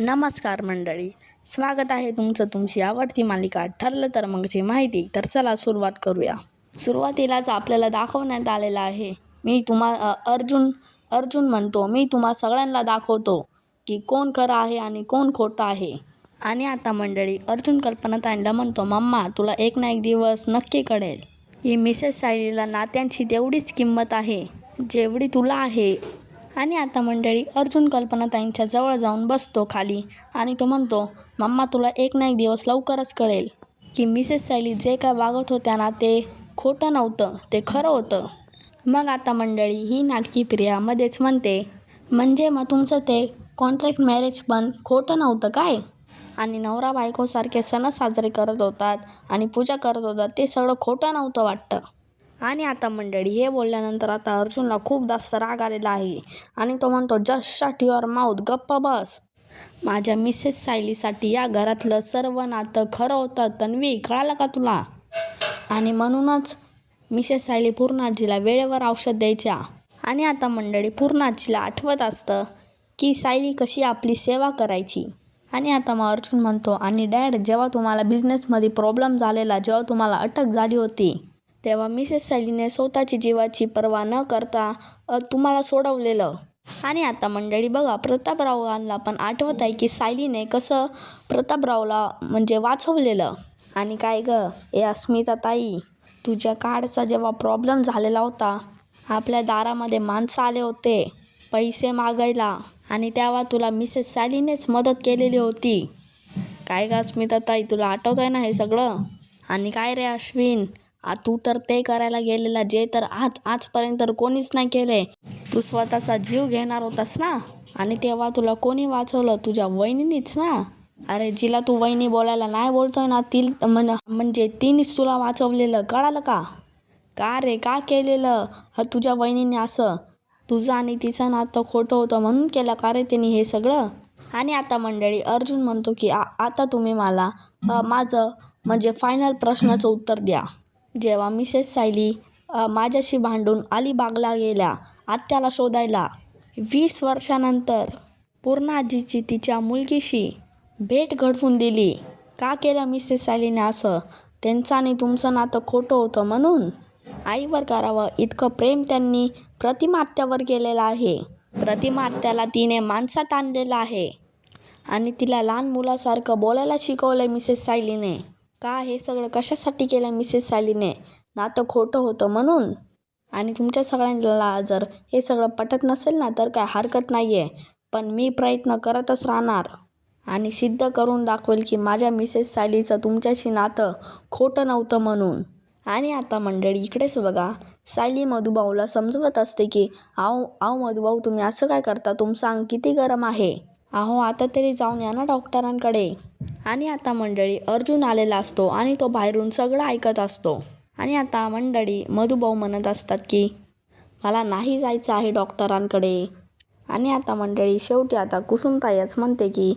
नमस्कार मंडळी. स्वागत आहे तुमचं तुमची आवडती मालिका ठरलं तर मगची माहिती तर चला सुरुवात करूया. सुरुवातीलाच आपल्याला दाखवण्यात आलेलं आहे. मी तुम्हा अर्जुन अर्जुन म्हणतो. मी तुम्हा सगळ्यांना दाखवतो की कोण खरं आहे आणि कोण खोटं आहे. आणि आता मंडळी अर्जुन कल्पनाताईंना म्हणतो मम्मा तुला एक ना एक दिवस नक्की कळेल. ही मिसेस सायलीला नात्यांची तेवढीच किंमत आहे. जेवढी तुला आहे आणि आता मंडळी अर्जुन कल्पनाताईंच्या जवळ जाऊन बसतो खाली आणि तो म्हणतो मम्मा तुला एक ना एक दिवस लवकरच कळेल की मिसेस सायली जे काय वागत होत्या ना ते खोटं नव्हतं ते खरं होतं. मग आता मंडळी ही नाटकी प्रिया मध्येच म्हणते म्हणजे मग तुमचं ते कॉन्ट्रॅक्ट मॅरेज पण खोटं नव्हतं काय? आणि नवरा बायकोसारखे सण साजरे करत होतात आणि पूजा करत होतात ते सगळं खोटं नव्हतं वाटतं. आणि आता मंडळी हे बोलल्यानंतर आता अर्जुनला खूप जास्त राग आलेला आहे आणि तो म्हणतो जस्ट शट युअर माउथ गप्प बस. माझ्या मिसेस सायलीसाठी या घरातलं सर्व नातं खरं होतं तन्वी कळालं का तुला? आणि म्हणूनच मिसेस सायली पूर्णाजीला वेळेवर औषध द्यायच्या. आणि आता मंडळी पूर्णाजीला आठवत असतं की सायली कशी आपली सेवा करायची. आणि आता मग अर्जुन म्हणतो आणि डॅड जेव्हा तुम्हाला बिझनेसमध्ये प्रॉब्लेम झालेला जेव्हा तुम्हाला अटक झाली होती तेव्हा मिसेस सॅलीने स्वतःची जीवाची पर्वा न करता अ, तुम्हाला सोडवलेलं. आणि आता मंडळी बघा प्रतापरावांना पण आठवत आहे की सायलीने कसं प्रतापरावला म्हणजे वाचवलेलं. आणि काय ग? ए अस्मिता ताई तुझ्या कार्डचा जेव्हा प्रॉब्लेम झालेला होता आपल्या दारामध्ये माणसं आले होते पैसे मागायला. आणि तेव्हा तुला मिसेस सॅलीनेच मदत केलेली होती. काय ग अस्मिता ताई तुला आठवत आहे ना हे सगळं? आणि काय रे अश्विन? आ तू तर ते करायला गेलेला जे तर आज आजपर्यंत तर कोणीच नाही केले तू स्वतःचा जीव घेणार होतास ना? आणि तेव्हा तुला कोणी वाचवलं? तुझ्या वहिनीनीच ना? अरे जिला तू वहिनी बोलायला नाही बोलतोय ना ती म्हण म्हणजे तिनेच तुला वाचवलेलं कळालं का? का रे का केलेलं? ह तुझ्या वहिनीने असं. तुझं आणि तिचं नातं खोटं होतं म्हणून केलं का रे तिने हे सगळं? आणि आता मंडळी अर्जुन म्हणतो की आ आता तुम्ही मला माझं म्हणजे फायनल प्रश्नाचं उत्तर द्या. जेव्हा मिसेस सायली माझ्याशी भांडून अलिबागला गेल्या आत्याला शोधायला. वीस वर्षानंतर पूर्णाजीची तिच्या मुलगीशी भेट घडवून दिली. का केलं मिसेस सायलीने असं? त्यांचं आणि तुमचं नातं खोटं होतं म्हणून? आईवर करावं इतकं प्रेम त्यांनी प्रतिमा आत्यावर केलेलं आहे. प्रतिमा आत्याला तिने माणसात आणलेलं आहे. आणि तिला लहान मुलासारखं बोलायला शिकवलं आहे मिसेस सायलीने. का हे सगळं कशासाठी केलं मिसेस सालीने? नातं खोटं होतं म्हणून? आणि तुमच्या सगळ्यांना जर हे सगळं पटत नसेल ना तर काय हरकत नाही आहे पण मी प्रयत्न करतच राहणार. आणि सिद्ध करून दाखवेल की माझ्या मिसेस सालीचं तुमच्याशी नातं खोटं नव्हतं म्हणून. आणि आता मंडळी इकडेच बघा. सायली मधुभाऊला समजवत असते की आहो आहो मधुभाऊ तुम्ही असं काय करता? तुमचं अंग किती गरम आहे? अहो आता तरी जाऊन या ना डॉक्टरांकडे. आणि आता मंडळी अर्जुन आलेला असतो आणि तो बाहेरून सगळं ऐकत असतो. आणि आता मंडळी मधुभाऊ म्हणत असतात की मला नाही जायचं आहे डॉक्टरांकडे. आणि आता मंडळी शेवटी आता कुसुमताईच म्हणते की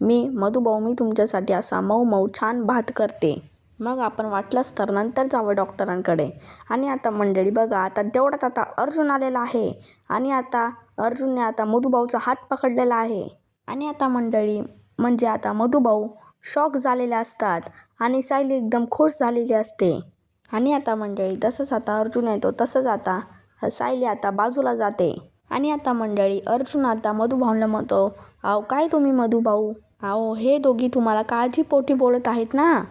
मी मधुभाऊ मी तुमच्यासाठी असा मऊ मऊ छान भात करते. मग आपण वाटलंच तर नंतर जावं डॉक्टरांकडे. आणि आता मंडळी बघा आता तेवढ्यात आता अर्जुन आलेला आहे. आणि आता अर्जुनने आता मधुभाऊचा हात पकडलेला आहे. आणि आता मंडळी म्हणजे आता मधुभाऊ शॉक झालेले असतात आणि सायली एकदम खुश झालेली असते. आणि आता मंडळी तसंच आता अर्जुन येतो तसंच आता सायली आता बाजूला जाते. आणि आता मंडळी अर्जुन आता मधुभाऊला म्हणतो अहो काय तुम्ही मधुभाऊ? अहो हे दोघी तुम्हाला काळजीपोटी बोलत आहेत ना?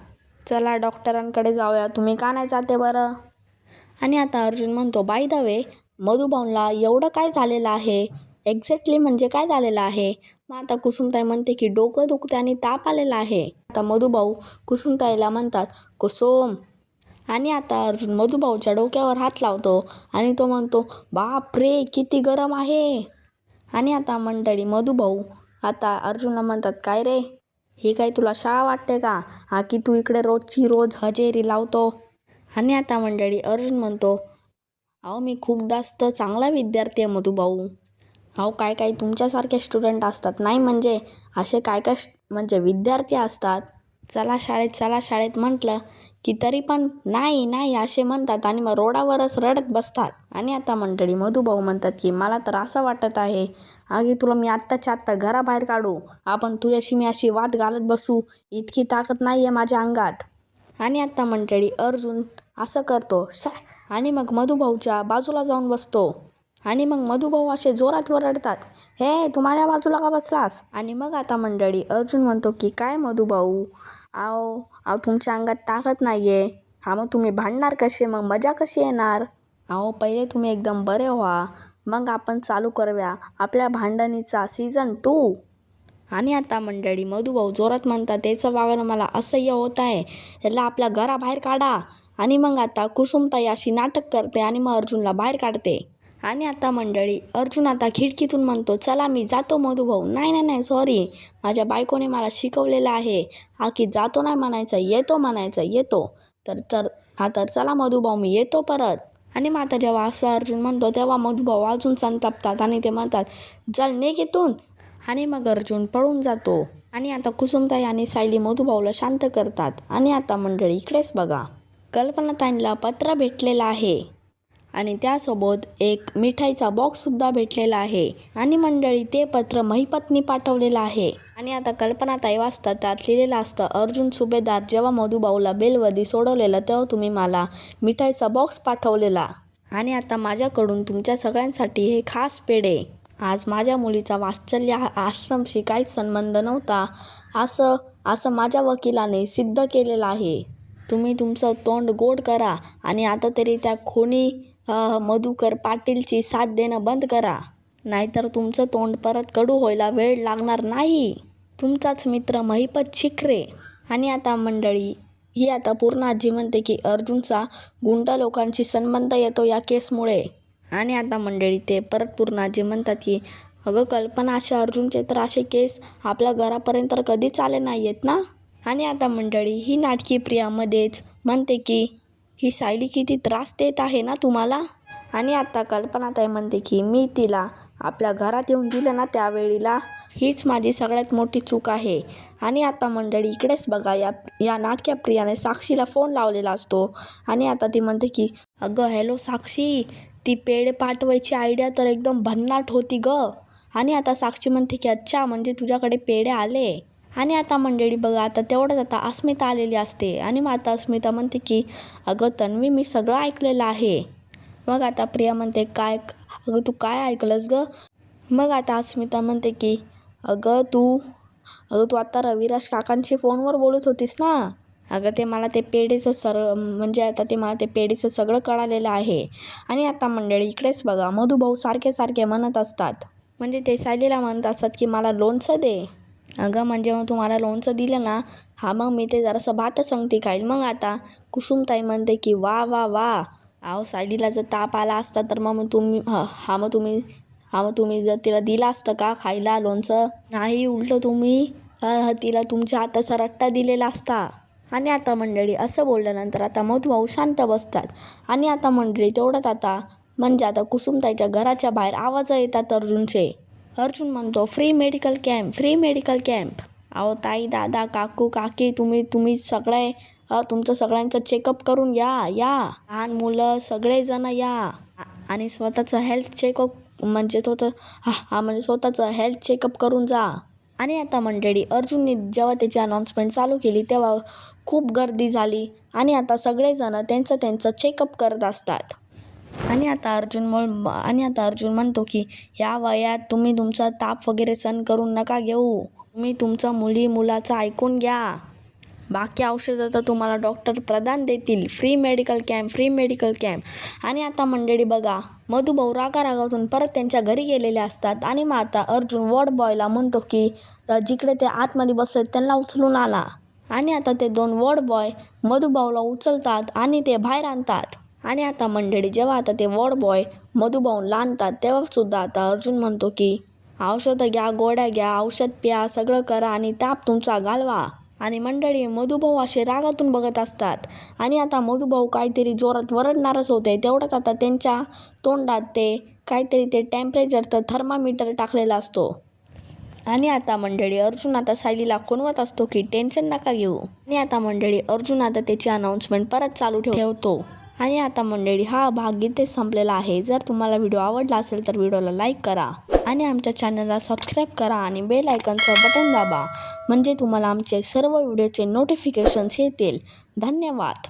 चला डॉक्टरांकडे जाऊया तुम्ही का नाही जाते बरं? आणि आता अर्जुन म्हणतो बाय द वे मधुभाऊला एवढं काय झालेलं आहे? एक्झॅक्टली म्हणजे काय झालेलं आहे? मग आता कुसुमताई म्हणते की डोकं दुखते आणि ताप आलेला आहे. आता मधुभाऊ कुसुमताईला म्हणतात कुसुम. आणि आता अर्जुन मधुभाऊच्या डोक्यावर हात लावतो आणि तो म्हणतो बाप रे किती गरम आहे. आणि आता मंडळी मधुभाऊ आता अर्जुनला म्हणतात काय रे? ही काय तुला शाळा वाटते का? हा की तू इकडे रोजची रोज हजेरी लावतो? आणि आता मंडळी अर्जुन म्हणतो अहो मी खूप जास्त चांगला विद्यार्थी आहे मधुभाऊ. अहो काय काय तुमच्यासारखे स्टुडंट असतात. नाही म्हणजे असे काय काय श- म्हणजे विद्यार्थी असतात. चला शाळेत चला शाळेत म्हटलं की तरी पण नाही नाही असे म्हणतात आणि मग रोडावरच रडत बसतात. आणि आता मंडळी मधुभाऊ म्हणतात की मला तर असं वाटत आहे आगी तुला मी आत्ताच्या आत्ता घराबाहेर काढू. आपण तुझ्याशी मी अशी वाद घालत बसू. इतकी ताकद नाही आहे माझ्या अंगात. आणि आत्ता मंडळी अर्जुन असं करतो. आणि मग मधुभाऊच्या बाजूला जाऊन बसतो. आणि मग मधुभाऊ असे जोरात वरडतात हे तू माझ्या बाजूला का बसलास? आणि मग आता मंडळी अर्जुन म्हणतो की काय मधुभाऊ? आओ अहो तुमच्या अंगात ताकद नाही आहे हा मग तुम्ही भांडणार कसे? मग मजा कशी येणार? अहो पहिले तुम्ही एकदम बरे व्हा. मग आपण चालू करूया आपल्या भांडणीचा सीझन टू आणि आता मंडळी मधुभाऊ जोरात म्हणतात त्याचं वागणं मला असह्य होत आहे. याला आपल्या घराबाहेर काढा. आणि मग आता कुसुमताई अशी नाटक करते आणि मग अर्जुनला बाहेर काढते. आणि आता मंडळी अर्जुन आता खिडकीतून म्हणतो चला मी जातो मधुभाऊ. नाही नाही नाही सॉरी माझ्या बायकोने मला शिकवलेलं आहे. हा की जातो नाही म्हणायचं येतो म्हणायचं येतो. तर तर हा तर चला मधुभाऊ मी येतो परत. आणि मग आता जेव्हा असं अर्जुन म्हणतो तेव्हा मधुभाऊ अजून संतापतात आणि ते म्हणतात चल निघ इथून. आणि मग अर्जुन पळून जातो. आणि आता कुसुमताई आणि सायली मधुभाऊला शांत करतात. आणि आता मंडळी इकडेच बघा. कल्पनाताईंना पत्र भेटलेलं आहे. आणि त्यासोबत एक मिठाईचा बॉक्ससुद्धा भेटलेला आहे. आणि मंडळी ते पत्र महिपतनी पाठवलेलं आहे. आणि आता कल्पनाताई वाचतात त्यात लिहिलेलं असतं अर्जुन सुभेदार जेव्हा मधुभाऊला बेलवदी सोडवलेलं तेव्हा तुम्ही मला मिठाईचा बॉक्स पाठवलेला. आणि आता माझ्याकडून तुमच्या सगळ्यांसाठी हे खास पेढे. आज माझ्या मुलीचा वात्सल्य आश्रमशी काहीच संबंध नव्हता. असं असं माझ्या वकिलाने सिद्ध केलेलं आहे. तुम्ही तुमचं तोंड गोड करा. आणि आता तरी त्या खोनी मधुकर पाटीलची साथ देणं बंद करा. नाहीतर तुमचं तोंड परत कडू व्हायला वेळ लागणार नाही. तुमचाच मित्र महिपत शिखरे. आणि आता मंडळी ही आता पूर्ण आजी म्हणते की अर्जुनचा गुंड लोकांशी संबंध येतो या केसमुळे. आणि आता मंडळी ते परत पूर्ण आजी म्हणतात की अगं कल्पना अशा अर्जुनचे तर असे केस आपल्या घरापर्यंत तर कधीच आले नाही आहेत ना? आणि आता मंडळी ही नाटकी प्रियामध्येच म्हणते की ही सायली किती त्रास देत आहे ना तुम्हाला? आणि आता कल्पनाताई म्हणते की मी तिला आपल्या घरात येऊन दिलं ना त्यावेळीला हीच माझी सगळ्यात मोठी चूक आहे. आणि आता मंडळी इकडेच बघा या या नाटक्या प्रियाने साक्षीला फोन लावलेला असतो. आणि आता ती म्हणते की अगं हॅलो साक्षी ती पेढे पाठवायची आयडिया तर एकदम भन्नाट होती ग. आणि आता साक्षी म्हणते की अच्छा म्हणजे तुझ्याकडे पेढे आले. आणि आता मंडळी बघा आता तेवढंच आता अस्मिता आलेली असते. आणि मग आता अस्मिता म्हणते की अगं तन्वी मी सगळं ऐकलेलं आहे. मग आता प्रिया म्हणते काय अगं तू काय ऐकलंस ग? मग आता अस्मिता म्हणते की अगं तू अगं तू आता रविराज काकांशी फोनवर बोलत होतीस ना? अगं ते मला ते पेढेचं सर म्हणजे आता ते मला ते पेढेचं सगळं कळालेलं आहे. आणि आता मंडळी इकडेच बघा मधुभाऊ सारखे सारखे म्हणत असतात. म्हणजे ते सायलीला म्हणत असतात की मला लोणचं दे. अगं म्हणजे मग तुम्हाला लोणचं दिलं ना हा मग मी ते जरासं भात सांगते खाईल. मग आता कुसुमताई म्हणते की वा वा वा अहो सायलीला जर ताप आला असता तर मग मग तुम्ही हा हा मग तुम्ही हा मग तुम्ही जर तिला दिलं असतं का खायला लोणचं? नाही उलटं तुम्ही तिला तुमच्या हाताचा रट्टा दिलेला असता. आणि आता मंडळी असं बोलल्यानंतर आता मधुभाऊ शांत बसतात. आणि आता मंडळी तेवढंच आता म्हणजे आता कुसुमताईच्या घराच्या बाहेर आवाज येतात अर्जुनचे. अर्जुन म्हणतो free medical camp free medical camp अहो ताई दादा काकू काकी तुम्ही तुम्ही सगळे तुमचं सगळ्यांचं चेकअप करून या या. लहान मुलं सगळेजण या. आणि स्वतःचं हेल्थ चेकअप म्हणजे स्वतः हा हा म्हणजे स्वतःचं हेल्थ चेकअप करून जा. आणि आता मंडळी अर्जुनने जेव्हा त्याची अनाऊन्समेंट चालू केली तेव्हा खूप गर्दी झाली. आणि आता सगळेजण त्यांचं त्यांचं चेकअप करत असतात. आणि आता अर्जुन म्हण आणि आता अर्जुन म्हणतो की या वयात तुम्ही तुमचा ताप वगैरे सण करून नका घेऊ. तुम्ही तुमचं मुली मुलाचं ऐकून घ्या. बाकी औषधं तर तुम्हाला डॉक्टर प्रदान देतील. Free medical camp free medical camp. आणि आता मंडळी बघा मधुभाऊ रागा रागातून परत त्यांच्या घरी गेलेले असतात. आणि मग आता अर्जुन वॉर्ड बॉयला म्हणतो की जिकडे ते आतमध्ये बसले त्यांना उचलून आला आणि आता ते दोन वॉर्ड बॉय मधुभाऊला उचलतात आणि ते बाहेर आणतात. आणि आता मंडळी जेव्हा आता ते वॉर्ड बॉय मधुभाऊला आणतात तेव्हासुद्धा आता अर्जुन म्हणतो की औषधं घ्या गोड्या घ्या औषध प्या सगळं करा आणि ताप तुमचा घालवा. आणि मंडळी मधुभाऊ असे रागातून बघत असतात. आणि आता मधुभाऊ काहीतरी जोरात वरडणारच होते. तेवढंच आता त्यांच्या तोंडात ते काहीतरी ते टेम्परेचरचं थर्मामीटर टाकलेला असतो. आणि आता मंडळी अर्जुन आता सायलीला खुणवत असतो की टेन्शन नका घेऊ. आणि आता मंडळी अर्जुन आता त्याची अनाऊन्समेंट परत चालू ठेव- ठेवतो. आणि आता मंडळी हा भाग इथे संपलेला आहे. जर तुम्हाला व्हिडिओ आवडला असेल तर व्हिडिओला लाईक करा आणि आमच्या चॅनलला सबस्क्राईब करा आणि बेल आयकनचं बटन दाबा म्हणजे तुम्हाला आमचे सर्व व्हिडिओचे नोटिफिकेशन्स येतील. धन्यवाद.